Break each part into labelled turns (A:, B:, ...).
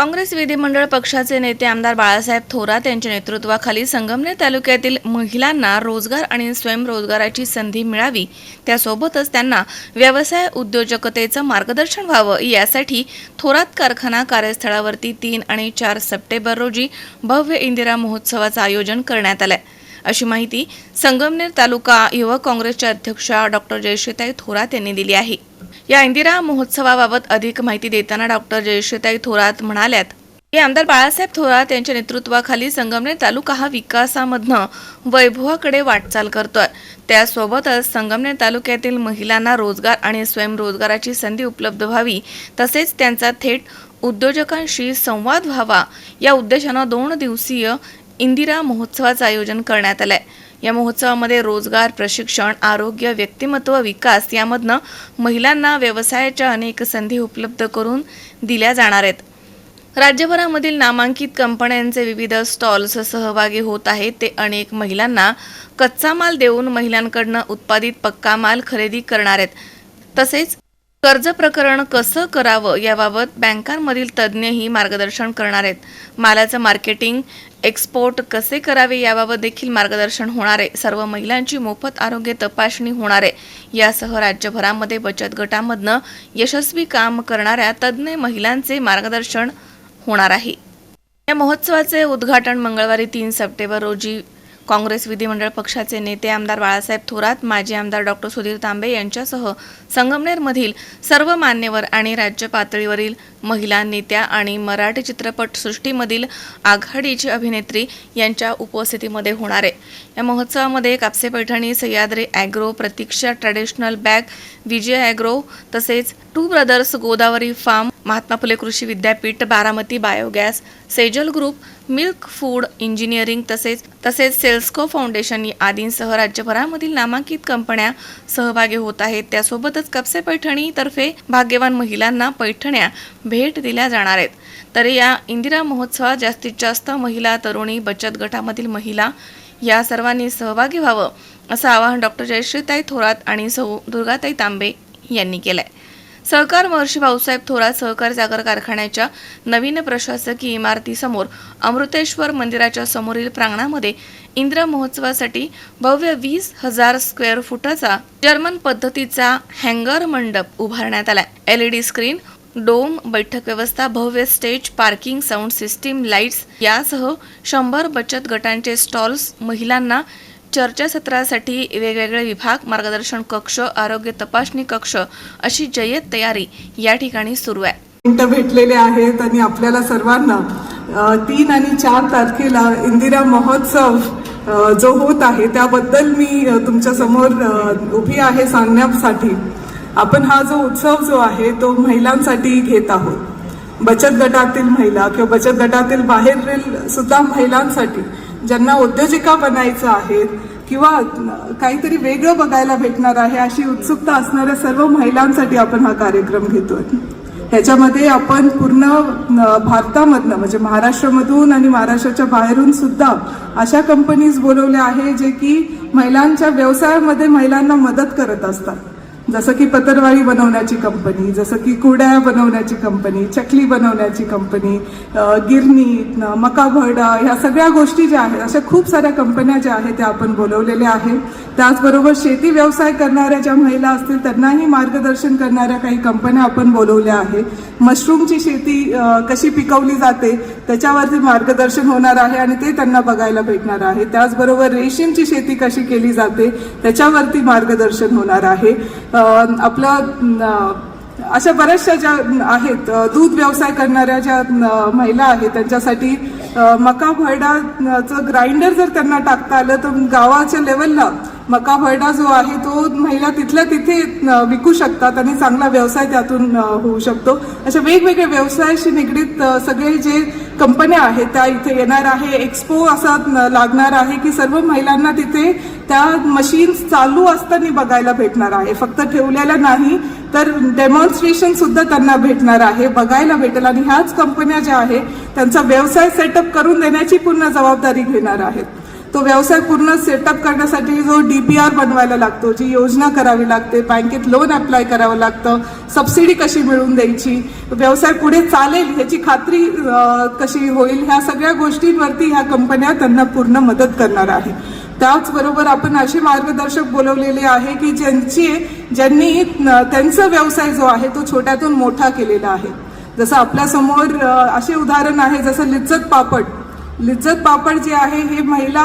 A: काँग्रेस विधिमंडळ पक्षाचे नेते आमदार बाळासाहेब थोरात यांच्या नेतृत्वाखाली संगमनेर तालुक्यातील महिलांना रोजगार आणि स्वयंरोजगाराची संधी मिळावी. त्यासोबतच त्यांना व्यवसाय उद्योजकतेचं मार्गदर्शन व्हावं यासाठी थोरात कारखाना कार्यस्थळावरती तीन आणि चार सप्टेंबर रोजी भव्य इंदिरा महोत्सवाचं आयोजन करण्यात आलंय. अशी माहिती संगमनेर तालुका युवक काँग्रेसच्या अध्यक्षा डॉक्टर जयश्रीताई थोरात यांनी दिली आहे. या इंदिरा महोत्सवाबाबत अधिक माहिती देताना डॉक्टर जयश्रीताई थोरात म्हणाल्यात की आमदार बाळासाहेब थोरात यांच्या नेतृत्वाखाली संगमनेर तालुका हा विकासामधनं वैभवाकडे वाटचाल करतोय. त्यासोबतच संगमनेर तालुक्यातील महिलांना रोजगार आणि स्वयंरोजगाराची संधी उपलब्ध व्हावी तसेच त्यांचा थेट उद्योजकांशी संवाद व्हावा या उद्देशानं दोन दिवसीय इंदिरा महोत्सवाचं आयोजन करण्यात आलं आहे या महोत्सवामध्ये रोजगार प्रशिक्षण आरोग्य व्यक्तिमत्व विकास यामधनं महिलांना व्यवसायाच्या अनेक संधी उपलब्ध करून दिल्या जाणार आहेत. राज्यभरामधील नामांकित कंपन्यांचे विविध स्टॉल्स सहभागी होत आहेत. ते अनेक महिलांना कच्चा माल देऊन महिलांकडनं उत्पादित पक्का माल खरेदी करणार आहेत. तसेच कर्ज प्रकरण कसं करावं याबाबत बँकांमधील तज्ज्ञही मार्गदर्शन करणार आहेत. मालाचं मार्केटिंग एक्सपोर्ट कसे करावे याबाबत देखील मार्गदर्शन होणार आहे. सर्व महिलांची मोफत आरोग्य तपासणी होणार आहे. यासह राज्यभरामध्ये बचत गटामधनं यशस्वी काम करणाऱ्या तज्ज्ञ महिलांचे मार्गदर्शन होणार आहे. या महोत्सवाचे उद्घाटन मंगळवारी तीन सप्टेंबर रोजी काँग्रेस विधिमंडळ पक्षाचे नेते आमदार बाळासाहेब थोरात माजी आमदार डॉक्टर सुधीर तांबे यांच्यासह संगमनेरमधील सर्व मान्यवर आणि राज्य पातळीवरील महिला नेत्या आणि मराठी चित्रपट सृष्टीमधील आघाडीची अभिनेत्री यांच्या उपस्थितीमध्ये होणार आहे. या महोत्सवामध्ये Kapse Paithani Sahyadri agro Pratiksha traditional bag Vijay agro तसेच two brothers Godavari farm Mahatma Phule Krishi Vidyapeeth Baramati biogas Sejal group milk food engineering तसेच तसेच सेल्स्को फाउंडेशन आदींसह राज्यभरामधील नामांकित कंपन्या सहभागी होत आहेत. त्यासोबतच कपसे पैठणीतर्फे भाग्यवान महिलांना पैठण्या भेट दिल्या जाणार आहेत. तर या इंदिरा महोत्सवात जास्तीत जास्त महिला तरुणी बचत गटामधील महिला या सर्वांनी सहभागी व्हावं असं आवाहन डॉक्टर जयश्रीताई थोरात आणि सौ दुर्गाताई तांबे यांनी केलं आहे सहकार महर्षी भाऊसाहेब थोरात सहकार साखर कारखान्याच्या नवीन प्रशासकीय इमारतीसमोर अमृतेश्वर मंदिराच्या समोरील प्रांगणामध्ये इंद्र महोत्सवासाठी भव्य वीस हजार स्क्वेअर फुटाचा जर्मन पद्धतीचा हँगर मंडप उभारण्यात आला. एलईडी स्क्रीन डोम बैठक व्यवस्था भव्य stage parking sound system lights यासह शंभर बचत गटांचे स्टॉल्स महिलांना चर्चासत्रासाठी वेगवेगळे विभाग मार्गदर्शन कक्ष आरोग्य तपासणी कक्ष अशी जय्यत तयारी या ठिकाणी सुरू आहे.
B: मिनिटं भेटलेले आहेत आणि आपल्याला सर्वांना तीन आणि चार तारखेला इंदिरा महोत्सव जो होत आहे त्याबद्दल मी तुमच्यासमोर उभी आहे सांगण्यासाठी. आपण हा जो उत्सव जो आहे तो महिलांसाठी घेत आहोत. बचत गटातील महिला किंवा बचत गटातील बाहेरील सुद्धा महिलांसाठी. ज्यांना उद्योजिका बनायचं आहे किंवा काहीतरी वेगळं बघायला भेटणार आहे अशी उत्सुकता असणाऱ्या सर्व महिलांसाठी आपण हा कार्यक्रम घेतोय. ह्याच्यामध्ये आपण पूर्ण भारतामधनं म्हणजे महाराष्ट्रामधून आणि महाराष्ट्राच्या बाहेरून सुद्धा अशा कंपनीज बोलवल्या आहे जे की महिलांच्या व्यवसायामध्ये महिलांना मदत करत असतात. जसं की पतरवाळी बनवण्याची कंपनी जसं की कुड्या बनवण्याची कंपनी चकली बनवण्याची कंपनी गिरणी मकाभडा ह्या सगळ्या गोष्टी ज्या आहेत अशा खूप साऱ्या कंपन्या ज्या आहेत त्या आपण बोलवलेल्या आहेत. त्याचबरोबर शेती व्यवसाय करणाऱ्या ज्या महिला असतील त्यांनाही मार्गदर्शन करणाऱ्या काही कंपन्या आपण बोलवल्या आहेत. मशरूमची शेती कशी पिकवली जाते त्याच्यावरती मार्गदर्शन होणार आहे आणि ते त्यांना बघायला भेटणार आहे. त्याचबरोबर रेशीमची शेती कशी केली जाते त्याच्यावरती मार्गदर्शन होणार आहे. आपलं अशा बऱ्याचशा ज्या आहेत दूध व्यवसाय करणाऱ्या ज्या महिला आहेत त्यांच्यासाठी मका भरडाचं ग्राइंडर जर त्यांना टाकता आलं तर गावाच्या लेवलला मका भरडा जो आहे तो महिला तिथल्या तिथे विकू शकतात आणि चांगला व्यवसाय त्यातून होऊ शकतो. अशा वेगवेगळ्या व्यवसायाशी निगडीत सगळे जे कंपन्या आहेत त्या इथे येणार आहे. एक्सपो असा लागणार आहे की सर्व महिलांना तिथे त्या मशीन्स चालू असताना बघायला भेटणार आहे. फक्त ठेवलेल्या नाही तर डेमॉन्स्ट्रेशन सुद्धा त्यांना भेटणार आहे बघायला भेटेल. आणि ह्याच कंपन्या ज्या आहेत त्यांचा व्यवसाय सेटअप करून देण्याची पूर्ण जबाबदारी घेणार आहेत. तो व्यवसाय पूर्ण सेटअप करण्यासाठी जो डी पी आर बनवायला लागतो जी योजना करावी लागते बँकेत लोन अप्लाय करावं लागतं सबसिडी कशी मिळवून द्यायची व्यवसाय पुढे चालेल ह्याची खात्री कशी होईल ह्या सगळ्या गोष्टींवरती ह्या कंपन्या त्यांना पूर्ण मदत करणार आहे. त्याचबरोबर आपण असे मार्गदर्शक बोलवलेले आहे की ज्यांची ज्यांनी त्यांचा व्यवसाय जो आहे तो छोट्यातून मोठा केलेला आहे. जसं आपल्यासमोर असे उदाहरण आहे जसं लिज्जत पापड. लिज्जत पापड जे आहे हे महिला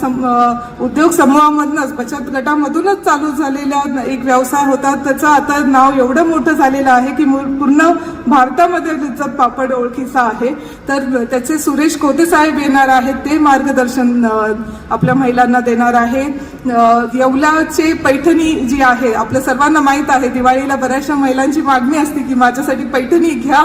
B: सम- उद्योग समूहामधूनच बचत गटामधूनच चालू झालेला एक व्यवसाय होता. त्याचं आता नाव एवढं मोठं झालेलं आहे की पूर्ण भारतामध्ये लिज्जत पापड ओळखीचा आहे. तर त्याचे सुरेश कोते साहेब येणार आहेत ते मार्गदर्शन आपल्या महिलांना देणार आहे येवलाचे पैठणी जी आहे आपल्या सर्वांना माहीत आहे दिवाळीला बऱ्याचशा महिलांची मागणी असते की माझ्यासाठी पैठणी घ्या.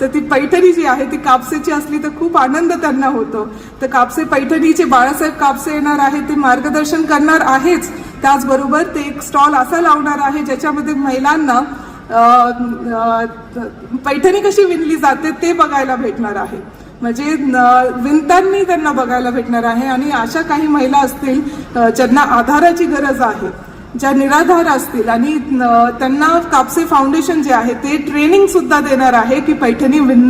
B: तर ती पैठणी जी आहे ती कापसेची असली तर खूप आनंद त्यांना होतो. तर कापसे पैठणीचे बाळासाहेब कापसे येणार आहे ते मार्गदर्शन करणार आहेच. त्याचबरोबर ते एक स्टॉल असा लावणार आहे ज्याच्यामध्ये महिलांना पैठणी कशी विणली जाते ते बघायला भेटणार आहे. म्हणजे विणतांनी त्यांना बघायला भेटणार आहे आणि अशा काही महिला असतील ज्यांना आधाराची गरज आहे ज्या निराधार असतील आणि त्यांना कापसे फाउंडेशन जे आहे ते ट्रेनिंग सुद्धा देणार आहे की पैठणी विण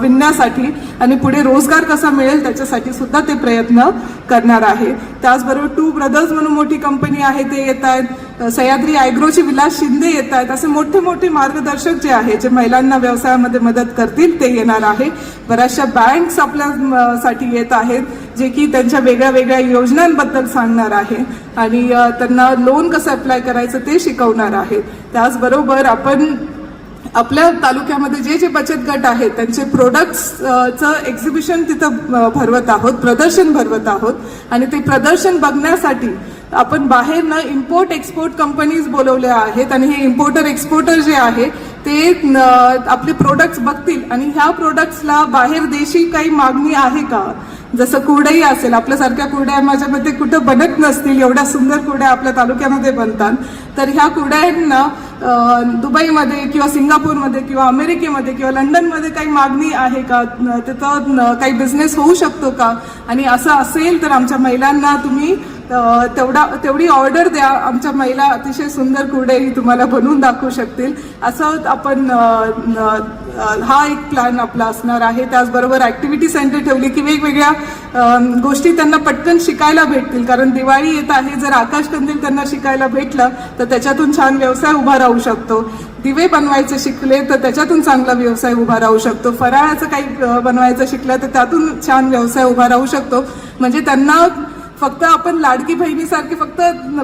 B: विणण्यासाठी आणि पुढे रोजगार कसा मिळेल त्याच्यासाठी सुद्धा ते प्रयत्न करणार आहे. त्याचबरोबर टू ब्रदर्स म्हणून मोठी कंपनी आहे ते येत आहेत. सह्याद्री आयग्रोची विलास शिंदे येत आहेत असे मोठे मोठे मार्गदर्शक जे आहे जे महिलांना व्यवसायामध्ये मदत करतील ते येणार आहे. बऱ्याचशा बँक्स आपल्यासाठी येत आहेत जे की त्यांच्या वेगळ्या वेगळ्या योजनांबद्दल सांगणार आहे. आणि त्यांना लोन कसं अप्लाय करायचं ते शिकवणार आहे त्याचबरोबर आपण आपल्या तालुक्यामध्ये जे जे बचत गट आहेत त्यांचे प्रोडक्ट्सचं एक्झिबिशन तिथं भरवत आहोत प्रदर्शन भरवत आहोत. आणि ते प्रदर्शन बघण्यासाठी आपण बाहेरनं इम्पोर्ट एक्सपोर्ट कंपनीज बोलवल्या आहेत आणि हे इम्पोर्टर एक्सपोर्टर जे आहे ते आपले प्रोडक्ट्स बघतील. आणि ह्या प्रोडक्ट्सला बाहेर देशी काही मागणी आहे का? जसं कुरडई असेल आपल्यासारख्या कुरड्या माझ्या मते कुठं बनत नसतील एवढ्या सुंदर कुरड्या आपल्या तालुक्यामध्ये बनतात तर ह्या कुरड्यांना दुबईमध्ये किंवा सिंगापूरमध्ये किंवा अमेरिकेमध्ये किंवा लंडनमध्ये काही मागणी आहे का? तिथं काही बिझनेस होऊ शकतो का? आणि असं असेल तर आमच्या महिलांना तुम्ही तेवढा तेवढी ऑर्डर द्या. आमच्या महिला अतिशय सुंदर कुरडेही तुम्हाला बनवून दाखवू शकतील. असं आपण हा एक प्लॅन आपला असणार आहे. त्याचबरोबर ॲक्टिव्हिटी सेंटर ठेवली की वेगवेगळ्या गोष्टी त्यांना पटकन शिकायला भेटतील. कारण दिवाळी येत आहे. जर आकाश कंदील त्यांना शिकायला भेटलं तर त्याच्यातून छान व्यवसाय उभा राहू शकतो. दिवे बनवायचे शिकले तर त्याच्यातून चांगला व्यवसाय उभा राहू शकतो. फराळाचं काही बनवायचं शिकलं तर त्यातून छान व्यवसाय उभा राहू शकतो. म्हणजे त्यांना फक्त आपण लाडकी बहिणीसारखे फक्त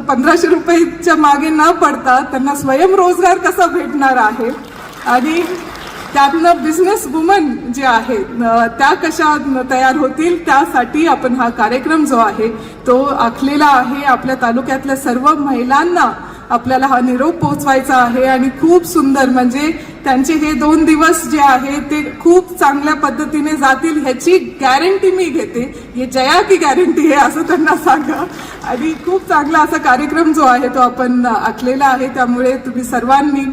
B: पंधराशे रुपयेच्या मागे न पडता त्यांना स्वयंरोजगार कसा भेटणार आहे? आणि त्यातनं बिझनेस वुमन जे आहे त्या कशा तयार होतील? त्यासाठी आपण हा कार्यक्रम जो आहे तो आखलेला आहे. आपल्या तालुक्यातल्या सर्व महिलांना आपल्याला हा निरोप पोहोचवायचा आहे. आणि खूप सुंदर म्हणजे त्यांचे हे दोन दिवस जे आहे ते खूप चांगल्या पद्धतीने जातील ह्याची गॅरंटी मी घेते. हे जया की गॅरंटी आहे असं त्यांना सांगा. आणि खूप चांगला असा कार्यक्रम जो आहे तो आपण आखलेला आहे. त्यामुळे तुम्ही सर्वांनी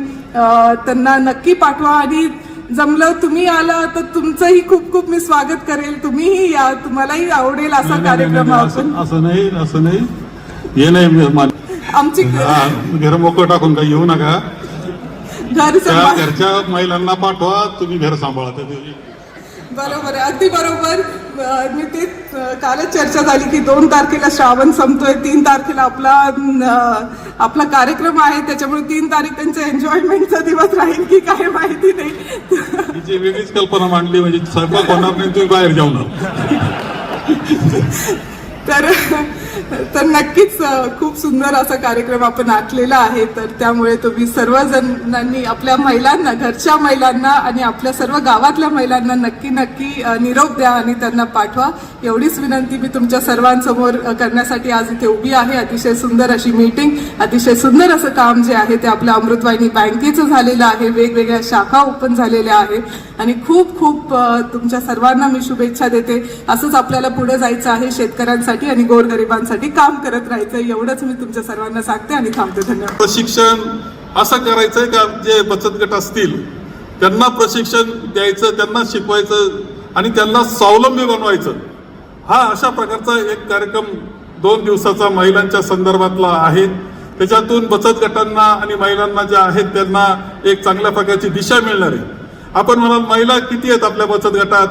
B: त्यांना नक्की पाठवा. आणि जमलं तुम्ही आला तर तुमचंही खूप खूप मी स्वागत करेल. तुम्हीही या तुम्हालाही आवडेल असा कार्यक्रम
C: असं नाही असं नाही. हे नाही
B: आमची
C: घर मोकळं टाकून काही येऊ नका.
B: घर
C: त्या
B: सांभाळ
C: घरच्या महिलांना पाठवा तुम्ही घर सांभाळा ते-
B: बरोबर आहे अगदी बरोबर. अं, मी ते कालच चर्चा झाली की दोन तारखेला श्रावण संपतोय तीन तारखेला आपला अं, आपला कार्यक्रम आहे त्याच्यामुळे तीन तारीख त्यांचं एन्जॉयमेंटचा दिवस राहील की काय माहिती नाही.
C: तिची वेगळीच कल्पना मांडली म्हणजे स्वयंपाक होणार नाही तुम्ही बाहेर जेवणार
B: तर तर नक्कीच खूप सुंदर असा कार्यक्रम आपण आखलेला आहे. तर त्यामुळे तुम्ही सर्वजणांनी आपल्या महिलांना घरच्या महिलांना आणि आपल्या सर्व गावातल्या महिलांना नक्की नक्की निरोप द्या आणि त्यांना पाठवा. एवढीच विनंती मी तुमच्या सर्वांसमोर करण्यासाठी आज इथे उभी आहे. अतिशय सुंदर अशी मीटिंग अतिशय सुंदर असं काम जे आहे ते आपल्या अमृतवाहिनी बँकेचं झालेलं आहे. वेगवेगळ्या शाखा ओपन झालेल्या आहे. आणि खूप खूप तुमच्या सर्वांना मी शुभेच्छा देते. असंच आपल्याला पुढे जायचं आहे शेतकऱ्यांसाठी आणि गोरगरिबांसाठी काम करत राहायचं एवढंच मी तुमच्या सर्वांना सांगते आणि थांबते. धन्यवाद.
C: प्रशिक्षण असं करायचंय का? जे बचत गट असतील त्यांना प्रशिक्षण द्यायचं त्यांना शिकवायचं आणि त्यांना स्वावलंबी बनवायचं. हा अशा प्रकारचा एक कार्यक्रम दोन दिवसाचा महिलांच्या संदर्भातला आहे. त्याच्यातून बचत गटांना आणि महिलांना ज्या आहेत त्यांना एक चांगल्या प्रकारची दिशा मिळणार आहे. आपण म्हणाल महिला किती आहेत आपल्या बचत गटात?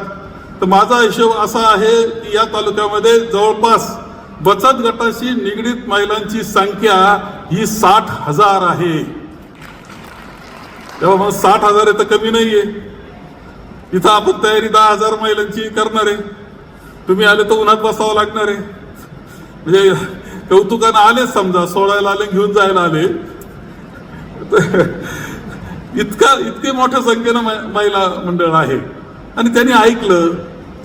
C: तर माझा हिशोब असा आहे की या तालुक्यामध्ये जवळपास बचत गटाशी निगडीत महिलांची संख्या ही साठ हजार आहे. तेव्हा मग साठ हजार आहे तर कमी नाहीये. इथं आपण तयारी दहा हजार महिलांची करणार आहे. तुम्ही आले तर उन्हात बसावं लागणार आहे. म्हणजे कौतुकानं आलेच समजा सोडायला आले घेऊन जायला आले. इतका इतके मोठ्या संख्येनं महिला मंडळ आहे. आणि त्यांनी ऐकलं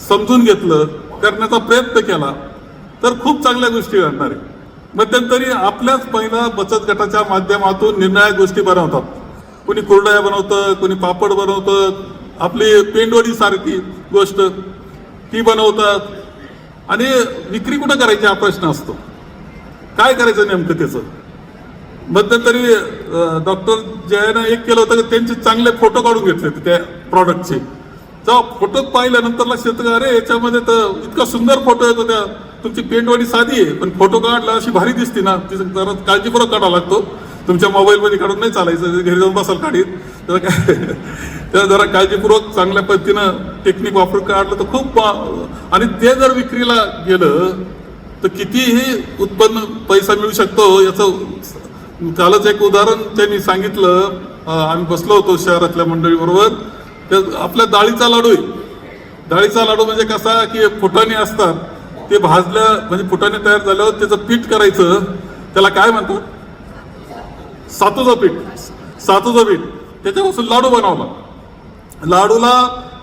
C: समजून घेतलं करण्याचा प्रयत्न केला तर खूप चांगल्या गोष्टी घडणार आहे. मध्यंतरी आपल्याच महिला बचत गटाच्या माध्यमातून निर्णायक गोष्टी बनवतात कोणी कुरडया बनवतं कोणी पापड बनवतं आपली पेंडवडी सारखी गोष्ट. ती बनवतात. आणि विक्री कुठं करायची हा प्रश्न असतो. काय करायचं नेमकं त्याचं? मध्यंतरी डॉक्टर जयानं एक केलं होतं की त्यांचे चांगले फोटो काढून घेतले होते त्या प्रॉडक्टचे जेव्हा फोटो पाहिल्यानंतर लक्षात अरे याच्यामध्ये तर इतका सुंदर फोटो येतो त्या तुमची पेंटवाडी साधी आहे पण फोटो काढला अशी भारी दिसते ना तिचं जरा काळजीपूर्वक काढावा लागतो. तुमच्या मोबाईलमध्ये काढून नाही चालायचं घरी जाऊन बसाल काढीत. तर काय? त्याला जरा काळजीपूर्वक चांगल्या पद्धतीनं टेक्निक वापरून काढलं तर खूप आणि ते जर विक्रीला गेलं तर कितीही उत्पन्न पैसा मिळू शकतो. याचं कालच एक उदाहरण त्यांनी सांगितलं. आम्ही बसलो होतो शहरातल्या मंडळीबरोबर. तर आपल्या डाळीचा लाडू आहे. डाळीचा लाडू म्हणजे कसा की फुटाणे असतात. ते भाजल्या म्हणजे फुटाणे तयार झाल्यावर त्याचं पीठ करायचं. त्याला काय म्हणतात? सातूचं पीठ. सातूचं पीठ. त्याच्यापासून लाडू बनवला. लाडूला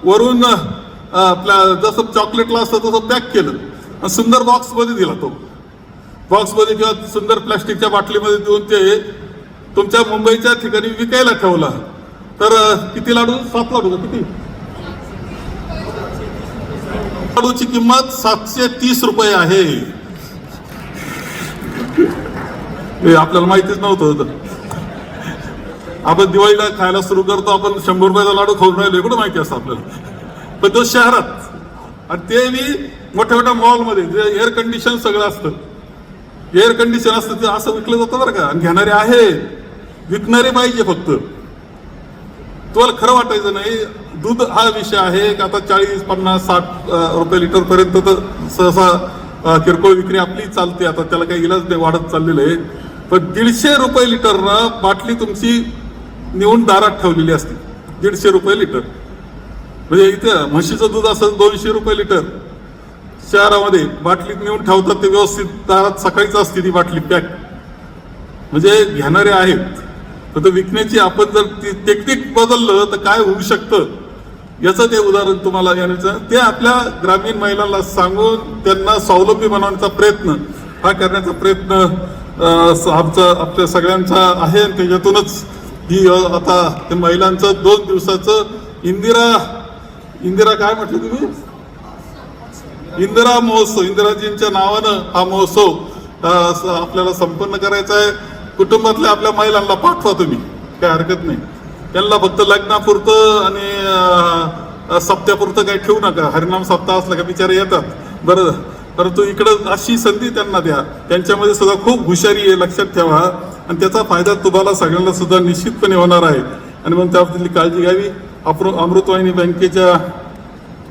C: वरून आपल्या जसं चॉकलेटला असतं तसं पॅक केलं. आणि सुंदर बॉक्समध्ये दिला तो. बॉक्समध्ये किंवा सुंदर प्लॅस्टिकच्या बाटलीमध्ये देऊन ते तुमच्या मुंबईच्या ठिकाणी विकायला ठेवला. तर किती लाडू? सात लाडू किती? लाडूची किंमत सातशे तीस रुपये आहे. आपल्याला माहितीच नव्हतं तर आपण दिवाळीला खायला सुरू करतो आपण शंभर रुपयाचा लाडू खाऊन राहिलो एवढं माहिती असतं आपल्याला? पण तो शहरात. आणि ते मी मोठ्या मोठ्या मॉलमध्ये जे एअर कंडिशन सगळं असतं. एअर कंडिशन असतं ते असं विकलं जातं बरं का. आणि घेणारे आहेत. विकणारे पाहिजे फक्त. तुम्हाला खरं वाटायचं नाही दूध हा विषय आहे का आता चाळीस पन्नास साठ रुपये लिटर पर्यंत तर सहसा किरकोळ विक्री आपली चालते. आता त्याला काही इलाज नाही वाढत चाललेलं आहे. पण दीडशे रुपये लिटरनं बाटली तुमची नेऊन दारात ठेवलेली असते दीडशे रुपये लिटर. म्हणजे इथं म्हशीचं दूध असं दोनशे रुपये लिटर. शहरामध्ये बाटलीत नेऊन ठेवतात ते व्यवस्थित. दारात सकाळीच असते ती बाटली पॅक. म्हणजे घेणारे आहेत. तर ते विकण्याची आपण जर ती टेक्निक बदललं तर काय होऊ शकतं? याचं ते उदाहरण तुम्हाला येण्याचं ते आपल्या ग्रामीण महिलांना सांगून त्यांना स्वावलंबी बनवण्याचा प्रयत्न हा करण्याचा प्रयत्न आमचा आपल्या सगळ्यांचा आहे त्याच्यातूनच ही आता ते महिलांचं दोन दिवसाचं इंदिरा इंदिरा काय म्हटलं तुम्ही? इंदिरा महोत्सव इंदिराजींच्या नावानं हा महोत्सव आपल्याला संपन्न करायचा आहे. कुटुंबातल्या आपल्या महिलांना पाठवा तुम्ही काय हरकत नाही. त्यांना फक्त लग्नापुरतं आणि सप्त्यापुरतं काही ठेवू नका. हरिनाम सप्ताह असला का बिचारे येतात. बरं परंतु इकडं अशी संधी त्यांना द्या. त्यांच्यामध्ये सुद्धा खूप हुशारी आहे लक्षात ठेवा. आणि त्याचा फायदा तुम्हाला सगळ्यांना सुद्धा निश्चितपणे होणार आहे. आणि मग त्याबद्दल काळजी घ्यावी. अप्रो अमृतवाहिनी बँकेच्या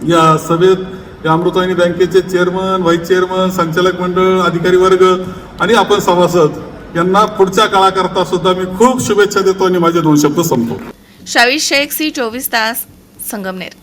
C: या सभेत या अमृतवाहिनी बँकेचे चेअरमन व्हाईस चेअरमन संचालक मंडळ अधिकारी वर्ग आणि आपण सभासद यांना पुढच्या काळाकरता सुद्धा मी खूप शुभेच्छा देतो आणि माझे दोन शब्द संपतो
A: शावीर शेख सी चोवीस तास संगमनेर.